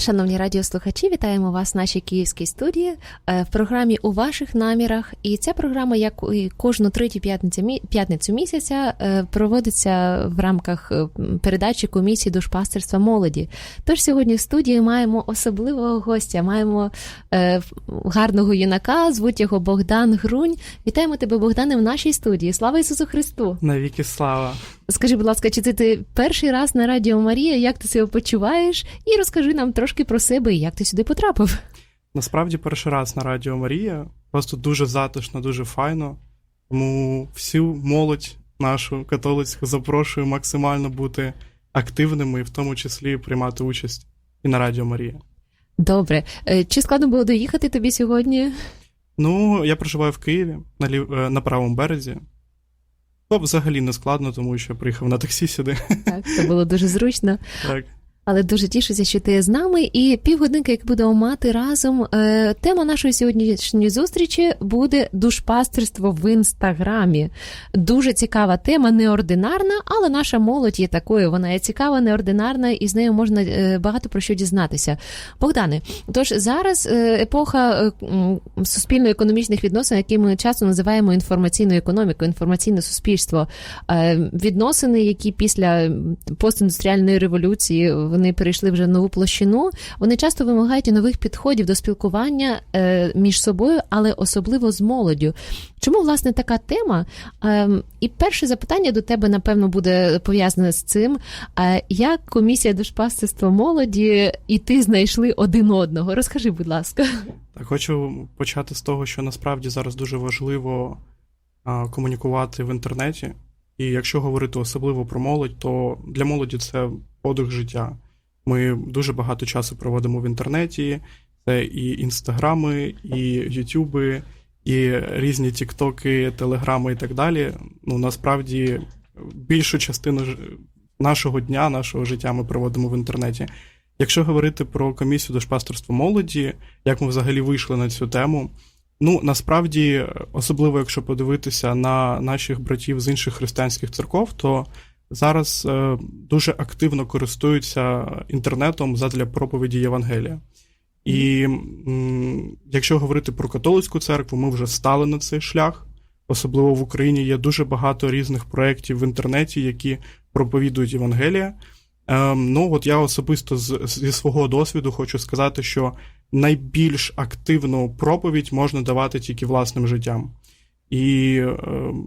Шановні радіослухачі, вітаємо вас в нашій київській студії е, в програмі у ваших намірах. І ця програма, як і кожну третю п'ятницю п'ятницю місяця, е, проводиться в рамках е, передачі комісії душпастерства молоді. Тож сьогодні в студії маємо особливого гостя, маємо гарного юнака, звуть його Богдан Грунь. Вітаємо тебе, Богдане, в нашій студії. Слава Ісусу Христу! Навіки слава. Скажи, будь ласка, чи це ти перший раз на Радіо Марія? Як ти себе почуваєш? І розкажи нам трошки про себе і як ти сюди потрапив. Насправді перший раз на Радіо Марія. Просто дуже затишно, дуже файно. Тому всю молодь нашу католицьку запрошую максимально бути активними і в тому числі приймати участь і на Радіо Марія. Добре, Е, чи складно було доїхати тобі сьогодні? Ну, я проживаю в Києві на, лів... е, на правому березі. То взагалі не складно, тому що приїхав на таксі сюди. Так, це було дуже зручно. Так. Але дуже тішуся, що ти з нами. І півгодинки, як будемо мати разом. Е, тема нашої сьогоднішньої зустрічі буде душпастерство в інстаграмі. Дуже цікава тема, неординарна, але наша молодь є такою. Вона є цікава, неординарна, і з нею можна е, багато про що дізнатися. Богдане, тож зараз е, епоха суспільно-економічних відносин, які ми часто називаємо інформаційною економікою, інформаційне суспільство. Відносини, які після постіндустріальної революції вони перейшли вже в нову площину. Вони часто вимагають нових підходів до спілкування е, між собою, але особливо з молоддю. Чому власне така тема? Е, І перше запитання до тебе, напевно, буде пов'язане з цим. Е, Як комісія душпастерства молоді і ти знайшли один одного? Розкажи, будь ласка. Так, хочу почати з того, що насправді зараз дуже важливо комунікувати в інтернеті. І якщо говорити особливо про молодь, то для молоді це подих життя. Ми дуже багато часу проводимо в інтернеті. Це і інстаграми, і ютюби, і різні тіктоки, телеграми і так далі. Ну насправді більшу частину нашого дня, нашого життя ми проводимо в інтернеті. Якщо говорити про комісію душпастерства молоді, як ми взагалі вийшли на цю тему. Ну, насправді, особливо якщо подивитися на наших братів з інших християнських церков, то зараз е, дуже активно користуються інтернетом задля проповіді Євангелія. І м, якщо говорити про католицьку церкву, ми вже стали на цей шлях. Особливо в Україні є дуже багато різних проєктів в інтернеті, які проповідують Євангелія. Ем, ну, от я особисто з, зі свого досвіду хочу сказати, що найбільш активну проповідь можна давати тільки власним життям. І е,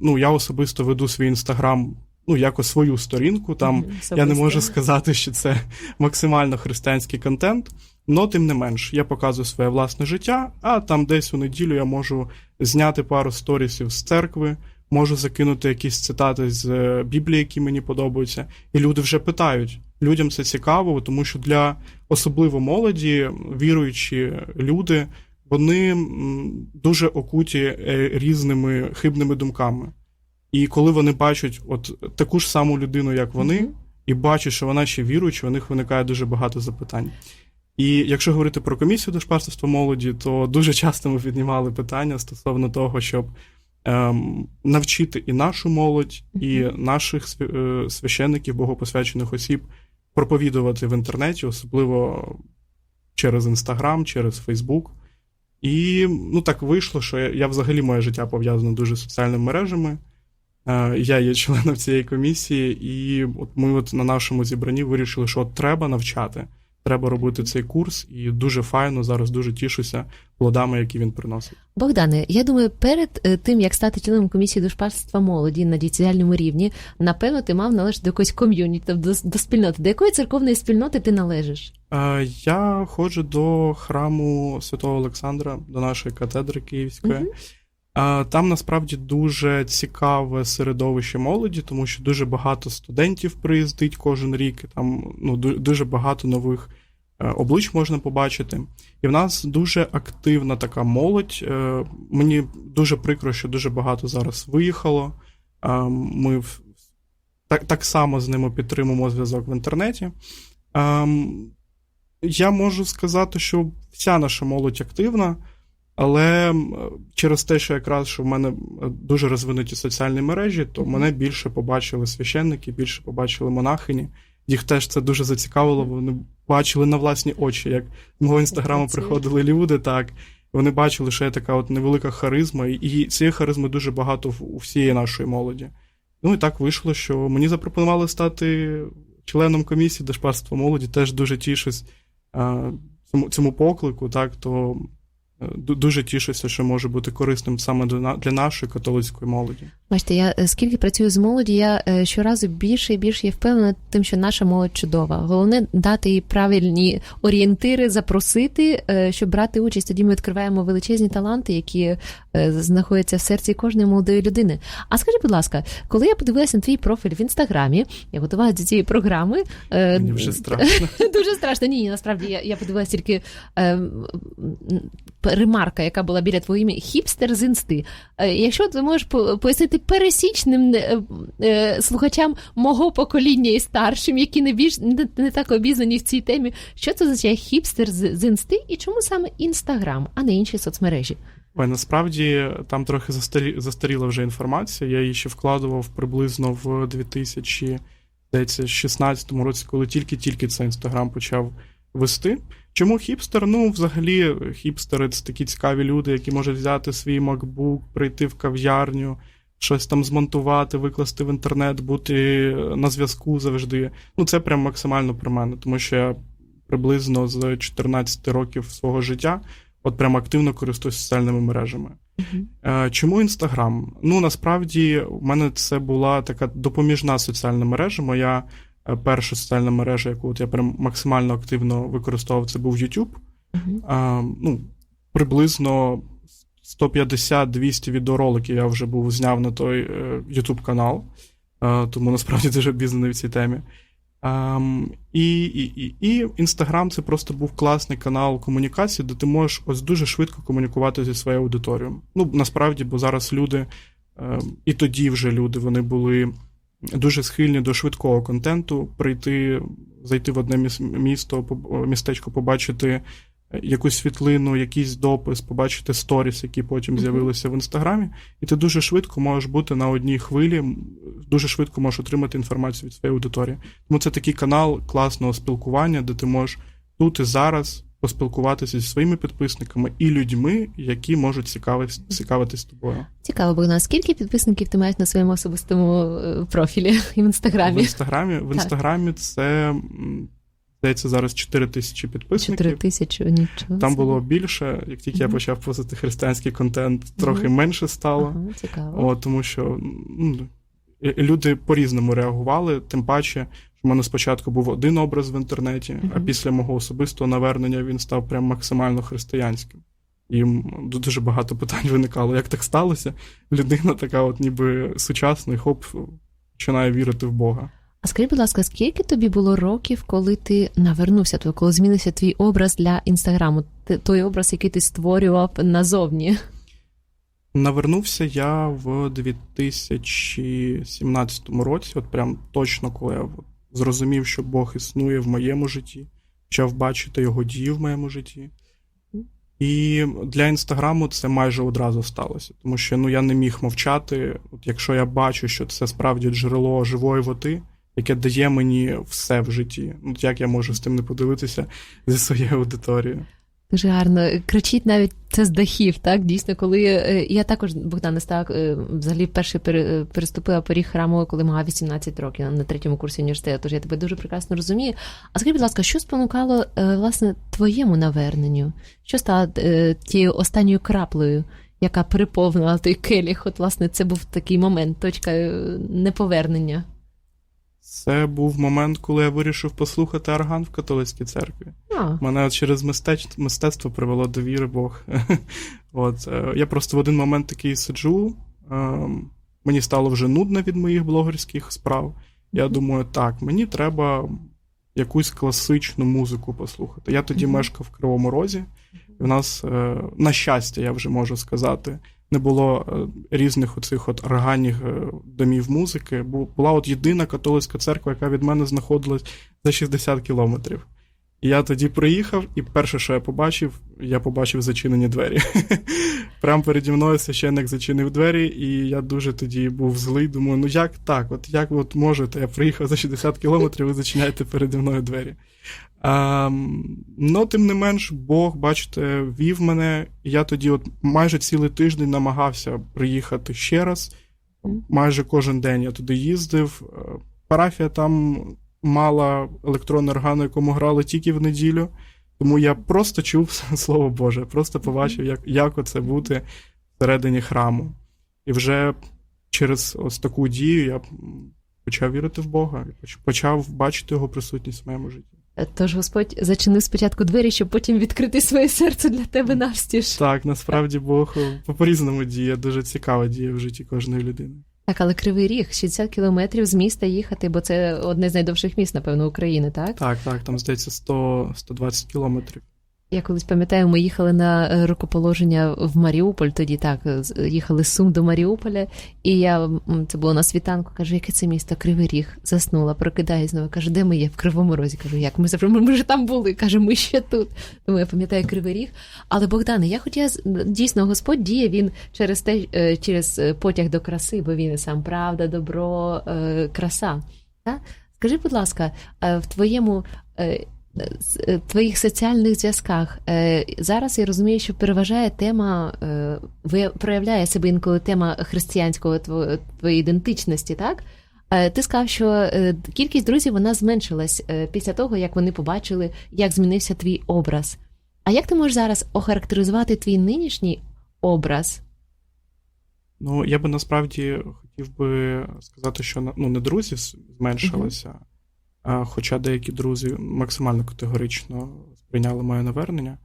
ну, я особисто веду свій інстаграм, ну, якось свою сторінку. Там я не можу сказати, що це максимально християнський контент, але тим не менш, я показую своє власне життя, а там десь у неділю я можу зняти пару сторісів з церкви, можу закинути якісь цитати з е, Біблії, які мені подобаються, і люди вже питають. Людям це цікаво, тому що для особливо молоді, віруючі люди, вони дуже окуті е, різними хибними думками. І коли вони бачать от таку ж саму людину, як вони, Мгм. і бачать, що вона ще віруюча, у них виникає дуже багато запитань. І якщо говорити про комісію дошпарства молоді, то дуже часто ми піднімали питання стосовно того, щоб ем, навчити і нашу молодь, і наших е, священників, богопосвячених осіб проповідувати в інтернеті, особливо через Інстаграм, через Фейсбук. І ну так вийшло, що я, я взагалі моє життя пов'язане дуже з соціальними мережами. Е, Я є членом цієї комісії, і от ми от на нашому зібранні вирішили, що от треба навчати, треба робити цей курс, і дуже файно зараз дуже тішуся плодами, які він приносить. Богдане, я думаю, перед е, тим як стати членом комісії душпастерства молоді на діяльному рівні, напевно, ти мав належати до якоїсь ком'юніті, тобто до, до спільноти. До якої церковної спільноти ти належиш? Е, Я ходжу до храму Святого Олександра, до нашої катедри Київської. Мгм. Е, Там насправді дуже цікаве середовище молоді, тому що дуже багато студентів приїздить кожен рік. Там ну, дуже багато нових е, облич можна побачити. І в нас дуже активна така молодь. Е, Мені дуже прикро, що дуже багато зараз виїхало. Ми так, так само з ними підтримуємо зв'язок в інтернеті. Ем, Я можу сказати, що вся наша молодь активна, але через те, що якраз що в мене дуже розвинуті соціальні мережі, то мене більше побачили священники, більше побачили монахині. Їх теж це дуже зацікавило. Вони бачили на власні очі, як з мого інстаграму приходили люди, так. Вони бачили, що є така от невелика харизма, і- цієї харизми дуже багато в- у всієї нашої молоді. Ну і так вийшло, що мені запропонували стати членом комісії дошпарства молоді, теж дуже тішусь цьому, поклику, так, то дуже тішуся, що може бути корисним саме для на- для нашої католицької молоді. Бачите, я е, скільки працюю з молоді, я е, щоразу більше і більше є впевнена тим, що наша молодь чудова. Головне дати їй правильні орієнтири, запросити, е, щоб брати участь. Тоді ми відкриваємо величезні таланти, які е, знаходяться в серці кожної молодої людини. А скажи, будь ласка, коли я подивилася на твій профіль в інстаграмі, я готувалася до цієї програми. е, Мені вже страшно. Дуже страшно. Ні, насправді я, я подивилася тільки е, ремарка, яка була біля твого ім'я, хіпстер з інсти. Е, якщо ти можеш пояснити пересічним е, е, слухачам мого покоління і старшим, які не більш не, так обізнані в цій темі, що це означає хіпстер з, з інсти і чому саме інстаграм, а не інші соцмережі? Ой, насправді там трохи застарі... застаріла вже інформація. Я її ще вкладував приблизно в 2016 році, коли тільки-тільки цей інстаграм почав вести. Чому хіпстер? Ну, взагалі, хіпстери це такі цікаві люди, які можуть взяти свій MacBook, прийти в кав'ярню, щось там змонтувати, викласти в інтернет, бути на зв'язку завжди. Ну, це прям максимально про мене, тому що я приблизно з 14 років свого життя от прям активно користуюсь соціальними мережами. Е, Чому Інстаграм? Ну насправді в мене це була така допоміжна соціальна мережа. Моя перша соціальна мережа, яку от я прям максимально активно використовував, це був YouTube. Мгм. Е, Ну, приблизно 150-200 відеороликів я вже був зняв на той е, YouTube канал, Е, тому насправді дуже обізнаний в цій темі. Ем, і, і, і, і Instagram це просто був класний канал комунікації, де ти можеш ось дуже швидко комунікувати зі своєю аудиторією. Ну, насправді, бо зараз люди, ем, і тоді вже люди вони були дуже схильні до швидкого контенту, прийти, зайти в одне міс- місто, містечко, побачити якусь світлину, якийсь допис, побачити сторіс, які потім з'явилися в інстаграмі, і ти дуже швидко можеш бути на одній хвилі, дуже швидко можеш отримати інформацію від своєї аудиторії. Тому це такий канал класного спілкування, де ти можеш тут і зараз поспілкуватися зі своїми підписниками і людьми, які можуть цікавитись, цікавитись тобою. Цікаво, Богдан, скільки підписників ти маєш на своєму особистому е, профілі і в В інстаграмі? інстаграмі, в інстаграмі це здається зараз 4 тисячі підписників. Чотири тисячі, нічого. Там було більше, як тільки я почав постити християнський контент, трохи Мгм. менше стало. Ага, цікаво. О, тому що ну, люди по-різному реагували, тим паче, в мене спочатку був один образ в інтернеті, а після мого особистого навернення він став прям максимально християнським. І дуже багато питань виникало, як так сталося. Людина така, от ніби сучасна, і хоп, починає вірити в Бога. А скажи, будь ласка, скільки тобі було років, коли ти навернувся, тобто коли змінився твій образ для інстаграму? Той образ, який ти створював назовні? Навернувся я в 2017 році, от прям точно, коли я от зрозумів, що Бог існує в моєму житті, почав бачити його дії в моєму житті. І для інстаграму це майже одразу сталося, тому що ну я не міг мовчати. От якщо я бачу, що це справді джерело живої води, яке дає мені все в житті. Ну як я можу з тим не подивитися зі своєю аудиторією? Дуже гарно. Кричить навіть це з дахів, так? Дійсно, коли е, я також, Богдан, став е, взагалі вперше пере- переступила поріг храму, коли мала 18 років на третьому курсі університету. Тож я тебе дуже прекрасно розумію. А скажи, будь ласка, що спонукало е, власне твоєму наверненню? Що стало е, тією останньою краплею, яка переповнила той келіх? От, власне, це був такий момент, точка е, неповернення. Це був момент, коли я вирішив послухати орган в католицькій церкві. А, Мене через мистеч... мистецтво привело до віри Бог. От, е, я просто в один момент такий сиджу, ем, мені стало вже нудно від моїх блогерських справ. Я думаю, так, мені треба якусь класичну музику послухати. Я тоді мешкав в Кривому Розі, і в нас, е, на щастя, я вже можу сказати, не було е, різних оцих от органних е, домів музики. Бу- Була от єдина католицька церква, яка від мене знаходилась за 60 кілометрів. І я тоді приїхав, і перше, що я побачив, я побачив зачинені двері. Прямо переді мною священник зачинив двері, і я дуже тоді був злий. Думаю, ну як так? От як ви от можете? Я приїхав за 60 кілометрів, ви зачиняєте переді мною двері. Ну, тим не менш, Бог, бачите, вів мене. Я тоді, от майже цілий тиждень намагався приїхати ще раз. Майже кожен день я туди їздив. Е, Парафія там мала електронний орган, на якому грали тільки в неділю. Тому я просто чув слово Боже, просто побачив, як, як оце бути всередині храму. І вже через ось таку дію я почав вірити в Бога почав бачити його присутність в моєму житті. Тож Господь зачинив спочатку двері, щоб потім відкрити своє серце для тебе навстіж. Так, насправді Бог е, по-різному діє, дуже цікава діє в житті кожної людини. Так, але кривий ріг, 60 кілометрів з міста їхати, бо це одне з найдовших міст, напевно, України, так? Так, так, там здається 100, 120 кілометрів. Я колись пам'ятаю, ми їхали на е, рукоположення в Маріуполь, тоді так, з- їхали з Сум до Маріуполя, і я це було на світанку, кажу, яке це місто? Кривий Ріг. Заснула, прокидаю знову. Каже, де ми є? В Кривому Розі. Кажу, як ми завжди ми вже там були. Каже, ми ще тут. Тому я пам'ятаю Кривий Ріг. Але Богдане, я хотіла дійсно Господь діє він через те, е, через е, потяг до краси, бо він і сам правда, добро, е, краса. Скажи, будь ласка, е, в твоєму. Е, твоїх соціальних зв'язках. Е, Зараз я розумію, що переважає тема, е, проявляє себе інколи тема християнського твоєї ідентичності, так? Ти сказав, що кількість друзів вона зменшилась після того, як вони побачили, як змінився твій образ. А як ти можеш зараз охарактеризувати твій нинішній образ? Ну, я би насправді хотів би сказати, що ну, не друзів зменшилося, хоча деякі друзі максимально категорично сприйняли моє навернення.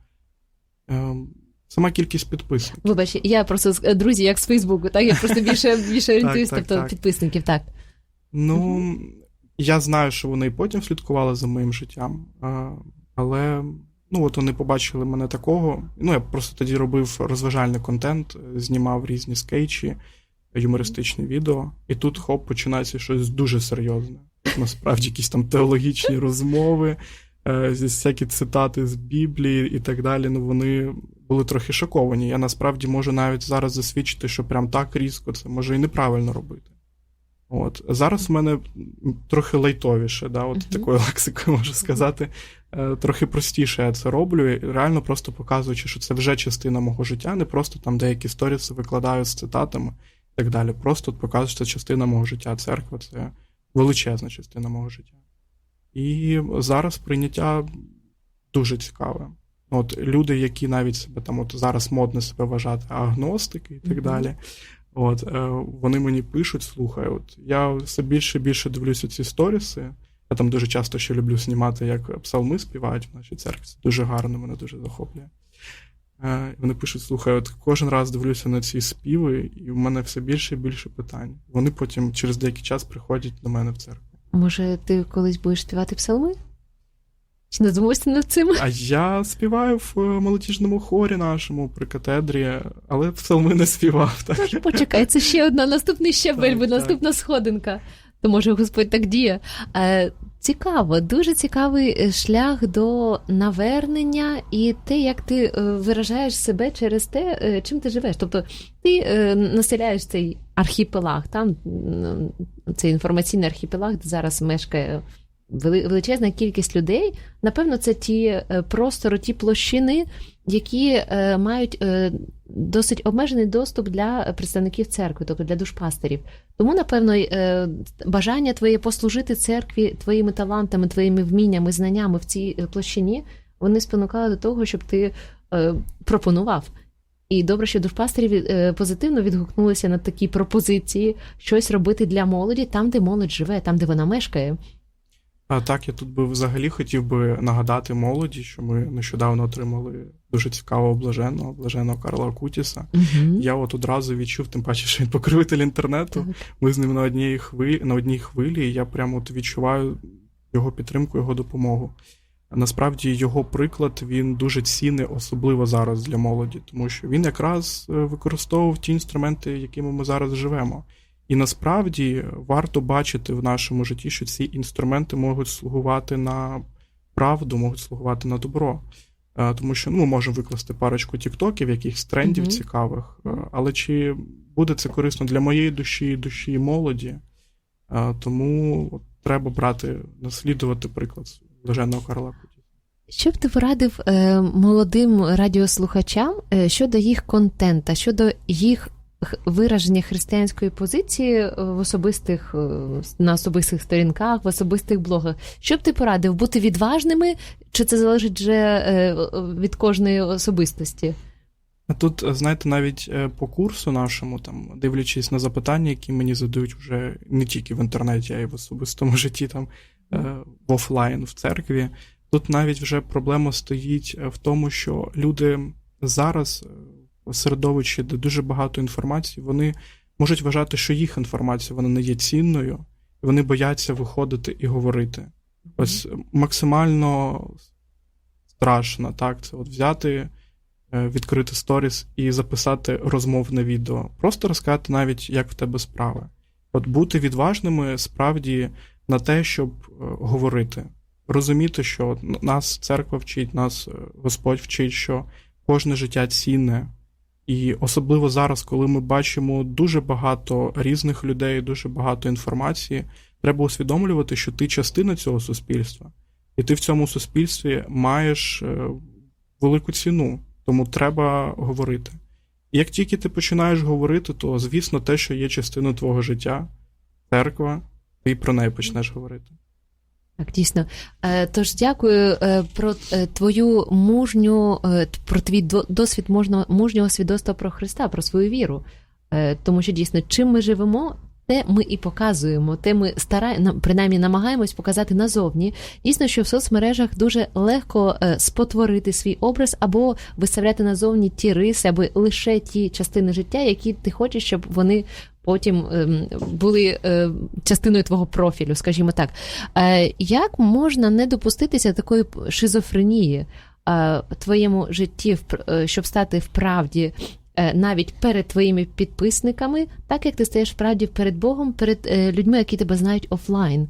Ем, Сама кількість підписників. Вибач, я просто друзі, як з Фейсбуку, так? Я просто більше, більше орієнтуюсь, тобто так. підписників, так. Ну, я знаю, що вони і потім слідкували за моїм життям, але ну, от вони побачили мене такого. Ну, я просто тоді робив розважальний контент, знімав різні скетчі, юмористичні відео, і тут хоп, починається щось дуже серйозне. Насправді, якісь там теологічні розмови, е, зі- всякі цитати з Біблії і так далі. Ну, вони були трохи шоковані. Я насправді можу навіть зараз засвідчити, що прям так різко це може і неправильно робити. От зараз в мене трохи лайтовіше, да, от Мгм. такою лексикою можу сказати. Е, Трохи простіше я це роблю, і реально просто показуючи, що це вже частина мого життя, не просто там деякі сторіси викладаю з цитатами і так далі. Просто от показую, що це частина мого життя. Церква це величезна частина мого життя. І зараз прийняття дуже цікаве. От люди, які навіть себе там, от зараз модно себе вважати, агностики і так Мгм. далі. От, е, вони мені пишуть, слухай, от я все більше і більше дивлюся ці сторіси. Я там дуже часто ще люблю знімати, як псалми співають в нашій церкві. Це дуже гарно, мене дуже захоплює. Е, Вони пишуть: слухай, от кожен раз дивлюся на ці співи, і в мене все більше і більше питань. Вони потім через деякий час приходять до мене в церкву. Може, ти колись будеш співати псалми? Чи не задумався над цим? А я співаю в е, молодіжному хорі нашому при катедрі, але псалми не співав. Так? Тож почекай, це ще одна наступний щабель, Так, бо так. наступна сходинка. То може Господь так діє. Цікаво, дуже цікавий е, шлях до навернення і те, як ти е, виражаєш себе через те, е, чим ти живеш. Тобто ти населяєш цей архіпелаг, там цей інформаційний архіпелаг, де зараз мешкає величезна кількість людей. Напевно, це ті е, простори, ті площини, які е, мають е, досить обмежений доступ для представників церкви, тобто для душпастерів. Тому, напевно, бажання твоє послужити церкві твоїми талантами, твоїми вміннями, знаннями в цій площині, вони спонукали до того, щоб ти пропонував. І добре, що душпастері позитивно відгукнулися на такі пропозиції щось робити для молоді там, де молодь живе, там, де вона мешкає. А так, я тут би взагалі хотів би нагадати молоді, що ми нещодавно отримали дуже цікавого блаженного, блаженного Карла Кутіса. Угу. Я от одразу відчув, тим паче, що він покровитель інтернету. Так. Ми з ним на одній хвилі, на одній хвилі, і я прямо от відчуваю його підтримку, його допомогу. Насправді його приклад він дуже цінний, особливо зараз для молоді, тому що він якраз е, використовував ті інструменти, якими ми зараз живемо. І насправді варто бачити в нашому житті, що ці інструменти можуть слугувати на правду, можуть слугувати на добро. Е, Тому що ну, ми можемо викласти парочку тіктоків, якихось трендів Мгм. цікавих, е, але чи буде це корисно для моєї душі, душі молоді? Е, Тому треба брати, наслідувати приклад блаженного Карла Куті. Що б ти порадив молодим радіослухачам щодо їх контента, щодо їх вираження християнської позиції е, в особистих е, на особистих сторінках, в особистих блогах? Що б ти порадив бути відважними, чи це залежить вже е, від кожної особистості? Тут, знаєте, навіть по курсу нашому, там, дивлячись на запитання, які мені задають вже не тільки в інтернеті, а й в особистому житті, там, в офлайн, в церкві, тут навіть вже проблема стоїть в тому, що люди зараз середовищі, де дуже багато інформації, вони можуть вважати, що їх інформація вона не є цінною, і вони бояться виходити і говорити. Ось е, максимально страшно, так, це от взяти е, відкрити сторіс і записати розмовне відео. Просто розказати навіть, як в тебе справи. От бути відважними справді на те, щоб е, говорити, розуміти, що нас церква вчить, нас Господь вчить, що кожне життя цінне. І особливо зараз, коли ми бачимо дуже багато різних людей, дуже багато інформації, треба усвідомлювати, що ти частина цього суспільства, і ти в цьому суспільстві маєш е, велику ціну. Тому треба говорити. І як тільки ти починаєш говорити, то звісно, те, що є частиною твого життя, церква, ти про неї почнеш говорити. Так, дійсно. Е, Тож дякую е, про е, твою мужню, про твій до- досвід мужнього, мужнього свідоцтва про Христа, про свою віру. Тому що дійсно, чим ми живемо, те ми і показуємо, те ми стараємо, принаймні намагаємось показати назовні. Дійсно, що в соцмережах дуже легко е, спотворити свій образ або виставляти назовні ті риси, або лише ті частини життя, які ти хочеш, щоб вони потім ем, були е, частиною твого профілю, скажімо так. Е, Як можна не допуститися такої шизофренії в твоєму житті, в щоб стати вправді навіть перед твоїми підписниками, так як ти стаєш вправді перед Богом, перед е, людьми, які тебе знають офлайн?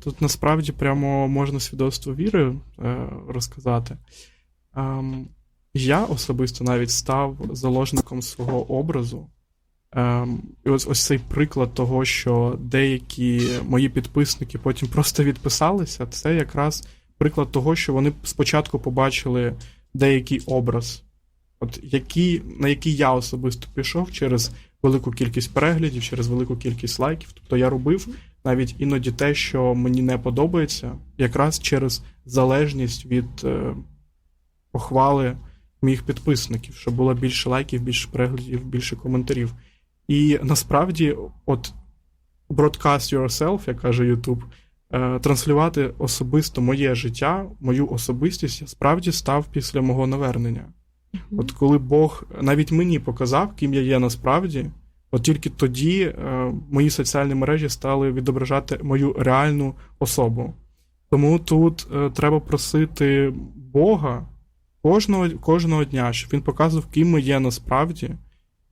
Тут насправді прямо можна свідоцтво віри е, розказати. Ем, я особисто навіть став заложником свого образу. Ем, і ось, ось цей приклад того, що деякі мої підписники потім просто відписалися, це якраз приклад того, що вони спочатку побачили деякий образ, от який, на який я особисто пішов через велику кількість переглядів, через велику кількість лайків. Тобто я робив навіть іноді те, що мені не подобається, якраз через залежність від е, похвали моїх підписників, щоб було більше лайків, більше переглядів, більше коментарів. І насправді, от broadcast yourself, як каже YouTube, е, транслювати особисто моє життя, мою особистість я справді став після мого навернення. От коли Бог навіть мені показав, ким я є насправді, от тільки тоді е, мої соціальні мережі стали відображати мою реальну особу. Тому тут е, треба просити Бога кожного, кожного дня, щоб він показував, ким ми є насправді,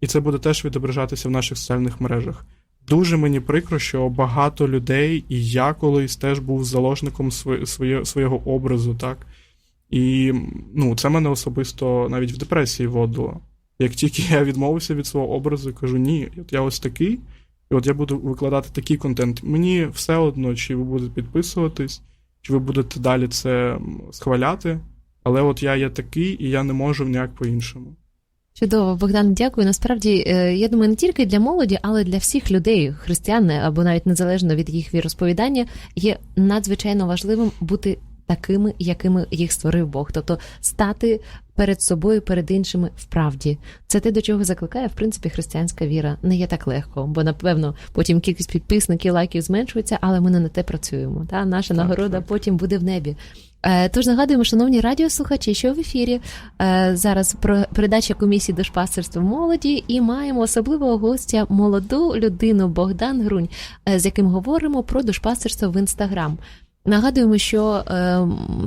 і це буде теж відображатися в наших соціальних мережах. Дуже мені прикро, що багато людей, і я колись теж був заложником своє, своє, свого образу, так. І ну, це мене особисто навіть в депресії вводило. Як тільки я відмовився від свого образу кажу, ні, от я ось такий, і от я буду викладати такий контент. Мені все одно, чи ви будете підписуватись, чи ви будете далі це схваляти, але от я є такий, і я не можу ніяк по-іншому. Чудово, Богдан, дякую. Насправді, е, я думаю, не тільки для молоді, але для всіх людей, християн або навіть незалежно від їх віросповідання, є надзвичайно важливим бути такими, якими їх створив Бог, тобто стати перед собою, перед іншими в правді. Це те, до чого закликає, в принципі, християнська віра. Не є так легко, бо напевно потім кількість підписників, лайків зменшується, але ми не на те працюємо. Та наша Так, нагорода так. потім буде в небі. Е, Тож нагадуємо, шановні радіослухачі, що в ефірі е, зараз про передача комісії душпастерства молоді, і маємо особливого гостя молоду людину Богдан Грунь, е, з яким говоримо про душпастерство в інстаграм. Нагадуємо, що е,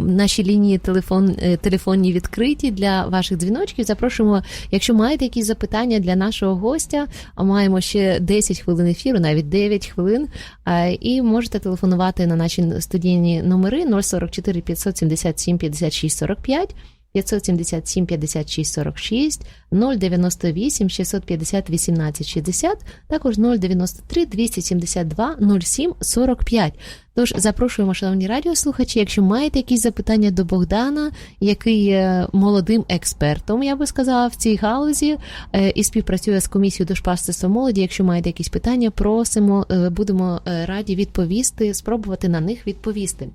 наші лінії телефон, е, телефонні відкриті для ваших дзвіночків. Запрошуємо, якщо маєте якісь запитання для нашого гостя, а маємо ще 10 хвилин ефіру, навіть 9 хвилин. Е, і можете телефонувати на наші студійні номери 044 577 56 45. 577 56 46, 098 650 18 60, також 093 272 07 45. Тож запрошуємо, шановні радіослухачі, якщо маєте якісь запитання до Богдана, який є молодим експертом, я би сказала, в цій галузі е, і співпрацює з комісією душпастерства молоді. Якщо маєте якісь питання, просимо, е, будемо е, раді відповісти, спробувати на них відповісти.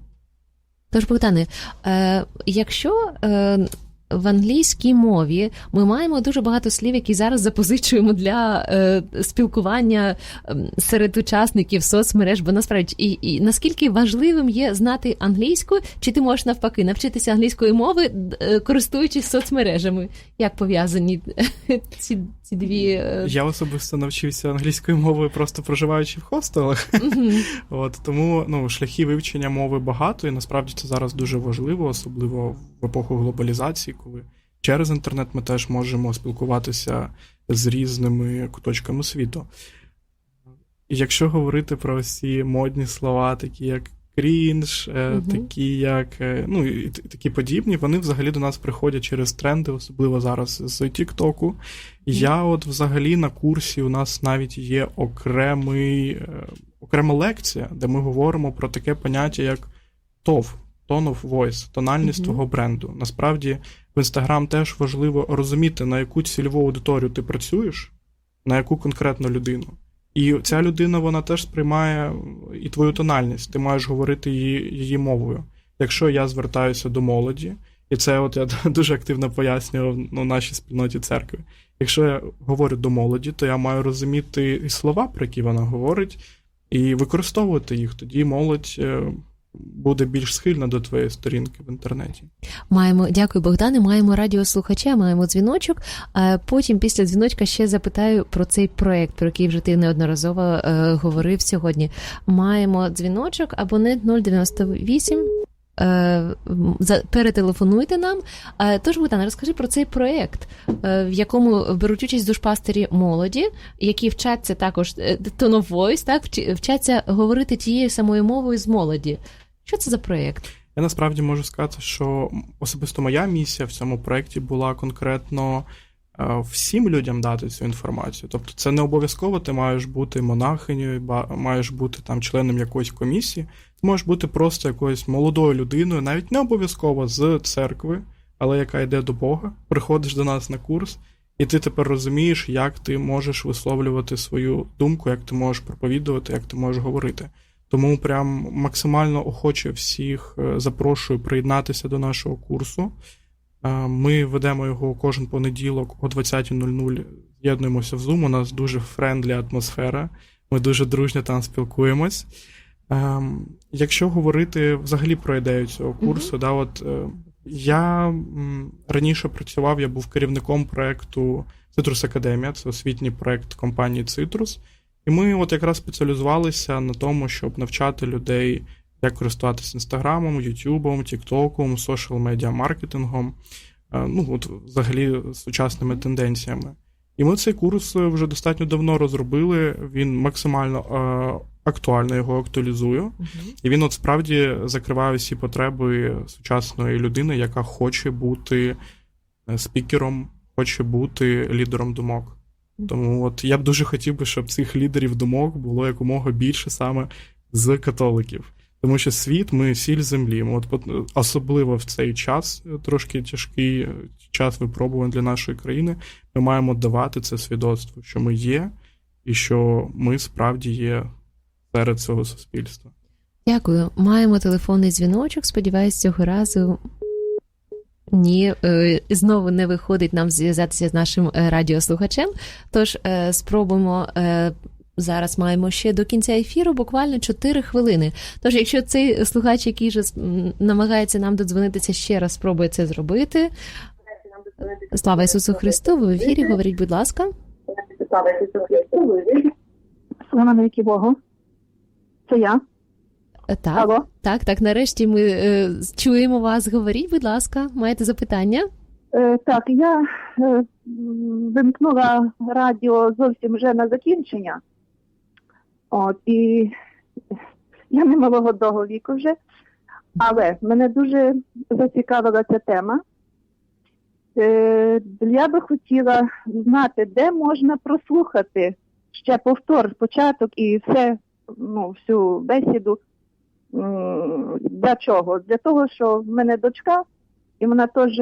Тож, Богдане, е, якщо е, в англійській мові ми маємо дуже багато слів, які зараз запозичуємо для е, спілкування серед учасників соцмереж, бо насправді і, і наскільки важливим є знати англійську, чи ти можеш навпаки навчитися англійської мови, е, користуючись соцмережами? Як пов'язані ці, ці дві е, Я особисто навчився англійською мовою, просто проживаючи в хостелах. мгм. От тому ну шляхи вивчення мови багато, і насправді це зараз дуже важливо, особливо в епоху глобалізації, коли через інтернет ми теж можемо спілкуватися з різними куточками світу. І якщо говорити про всі модні слова, такі як крінж, Мгм. такі як е, ну і такі подібні, вони взагалі до нас приходять через тренди, особливо зараз з Тіктоку. Я от взагалі на курсі у нас навіть є окремий, е, окрема лекція, де ми говоримо про таке поняття, як TOV, Tone of Voice, тональність Мгм. твого бренду. Насправді в Інстаграм теж важливо розуміти, на яку цільову аудиторію ти працюєш, на яку конкретну людину. І ця людина вона теж сприймає і твою тональність. Ти маєш говорити її, її мовою. Якщо я звертаюся до молоді, і це от я дуже активно пояснював ну, нашій спільноті церкви. Якщо я говорю до молоді, то я маю розуміти і слова, про які вона говорить, і використовувати їх. Тоді молодь е, буде більш схильна до твоєї сторінки в інтернеті. Маємо, дякую, Богдане. Маємо радіослухача, маємо дзвіночок. Е, Потім, після дзвіночка, ще запитаю про цей проект, про який вже ти неодноразово е, говорив сьогодні. Маємо дзвіночок, абонент 098. Е, за- перетелефонуйте нам. Е, Тож, Богдан, розкажи про цей проект, е, в якому беруть участь душпастері молоді, які вчаться також of так вчаться говорити тією самою мовою з молоді. Що це за проект? Я насправді можу сказати, що особисто моя місія в цьому проєкті була конкретно е, всім людям дати цю інформацію. Тобто, це не обов'язково ти маєш бути монахинею, маєш бути там членом якоїсь комісії. Ти можеш бути просто якоюсь молодою людиною, навіть не обов'язково з церкви, але яка йде до Бога. Приходиш до нас на курс, і ти тепер розумієш, як ти можеш висловлювати свою думку, як ти можеш проповідувати, як ти можеш говорити. Тому прям максимально охоче всіх е, запрошую приєднатися до нашого курсу. Е, Ми ведемо його кожен понеділок о 20.00. З'єднуємося в Zoom. У нас дуже френдлі атмосфера. Ми дуже дружньо там спілкуємось. Ем, Якщо говорити взагалі про ідею цього курсу, да, от е, я раніше працював, я був керівником проекту Citrus Академія, це освітній проект компанії Citrus. І ми от якраз спеціалізувалися на тому, щоб навчати людей, як користуватися інстаграмом, ютубом, тіктоком, сошал медіа маркетингом, е, ну от взагалі сучасними тенденціями. І ми цей курс вже достатньо давно розробили. Він максимально е, актуально його актуалізую. І він от справді закриває всі потреби сучасної людини, яка хоче бути е, спікером, хоче бути лідером думок. Тому от я б дуже хотів би, щоб цих лідерів думок було якомога більше саме з католиків. Тому що світ ми сіль землі. Ми От особливо в цей час, е, трошки тяжкий е, час випробувань для нашої країни. Ми маємо давати це свідоцтво, що ми є, і що ми справді є серед цього суспільства. Дякую. Маємо телефонний дзвіночок. Сподіваюсь, цього разу. Ні, е, знову не виходить нам зв'язатися з нашим е, радіослухачем. Тож е, спробуємо. Зараз маємо ще до кінця ефіру буквально 4 хвилини. Тож, якщо цей слухач, який же намагається нам додзвонитися, ще раз спробує це зробити. Слава Ісусу Христу! Ви в ефірі, говоріть, будь ласка. Слава навіки Богу. Це я. Е, Так, Алло. так, так. Нарешті ми е, чуємо вас. Говоріть, будь ласка, маєте запитання? Е, так, я е, вимкнула радіо зовсім вже на закінчення. От, і я не малого віку вже, але мене дуже зацікавила ця тема. Е, я би хотіла знати, де можна прослухати ще повтор, початок і все, ну, всю бесіду. Для чого? Для того, що в мене дочка, і вона теж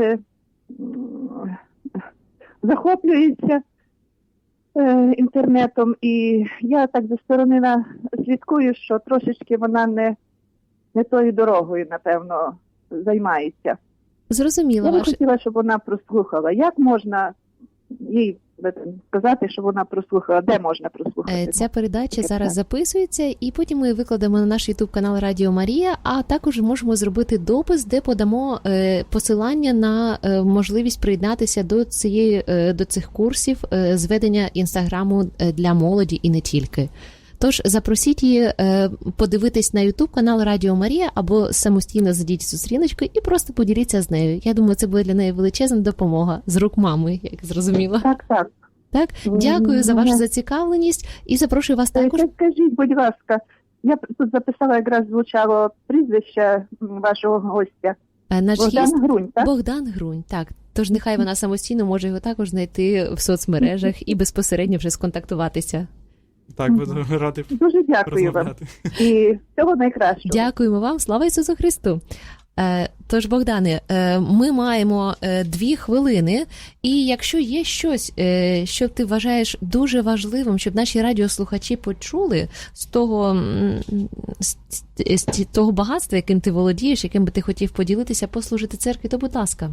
захоплюється е, інтернетом, і я так зі сторони слідкую, що трошечки вона не, не тою дорогою, напевно, займається. Зрозуміло Я би хотіла, щоб вона прослухала. Як можна їй е, сказати, що вона прослухала? Де можна прослухати? Е, Ця передача Таке зараз так. записується, і потім ми викладемо на наш Ютуб канал Радіо Марія. А також можемо зробити допис, де подамо е, посилання на можливість приєднатися до цієї до цих курсів зведення інстаграму для молоді і не тільки. Тож запросіть її е, подивитись на Ютуб канал Радіо Марія або самостійно зайдіть цю і просто поділіться з нею. Я думаю, це буде для неї величезна допомога з рук мами, як зрозуміло. Так, так. Так, дякую за вашу зацікавленість і запрошую вас Е, також. Скажіть, будь ласка, я тут записала якраз звучало прізвище вашого гостя. Е, Наш Богдан гість Грунь, так? Богдан Грунь. Так, тож нехай вона самостійно може його також знайти в соцмережах і безпосередньо вже сконтактуватися. Так, буду радий Дуже дякую вам і всього найкращого. Дякуємо вам, слава Ісусу Христу. Е, Тож, Богдане, е, ми маємо е, дві хвилини, і якщо є щось, що ти вважаєш дуже важливим, щоб наші радіослухачі почули з того, м, з, з- з того багатства, яким ти володієш, яким би ти хотів поділитися, послужити церкві, то будь ласка.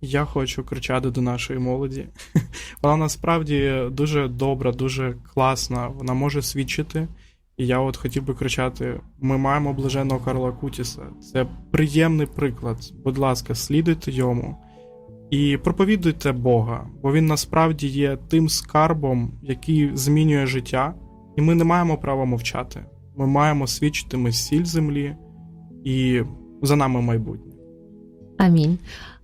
Я хочу кричати до нашої молоді. Вона насправді дуже добра, дуже класна. Вона може свідчити. І я от хотів би кричати: ми маємо блаженного Карла Кутіса. Це приємний приклад. Будь ласка, слідуйте йому і проповідуйте Бога, бо він насправді є тим скарбом, який змінює життя, і ми не маємо права мовчати. Ми маємо свідчити ми сіль землі, і за нами майбутнє. Амінь.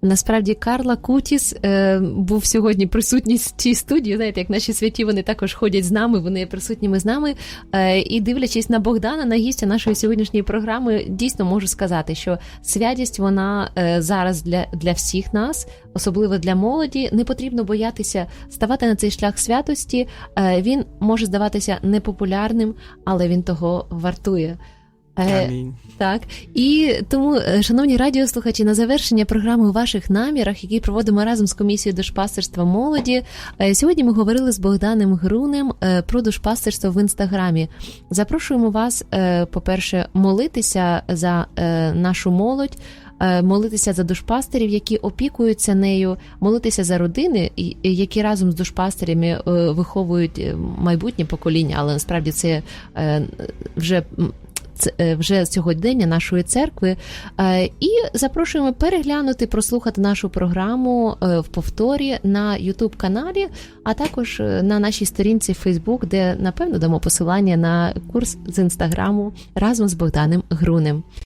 Насправді Карла Кутіс е, був сьогодні присутній в цій студії. Знаєте, як наші святі вони також ходять з нами, вони є присутніми з нами. Е, і дивлячись на Богдана, на гістя нашої сьогоднішньої програми, дійсно можу сказати, що святість вона е, зараз для, для всіх нас, особливо для молоді. Не потрібно боятися ставати на цей шлях святості. Е, він може здаватися непопулярним, але він того вартує. Е, Амінь. так, і тому, е, шановні радіослухачі, на завершення програми у ваших намірах, які проводимо разом з комісією душпастерства молоді. е, Сьогодні ми говорили з Богданом Грунем про душпастерство в інстаграмі. Запрошуємо вас, по-перше, молитися за нашу молодь. Молитися за душпастерів, які опікуються нею, молитися за родини, які разом з душпастерями виховують майбутнє покоління, але насправді це вже вже сьогодення нашої церкви. Е, І запрошуємо переглянути, прослухати нашу програму е, в повторі на youtube каналі, а також е, на нашій сторінці Facebook, де напевно дамо посилання на курс з інстаграму разом з Богданом Грунем.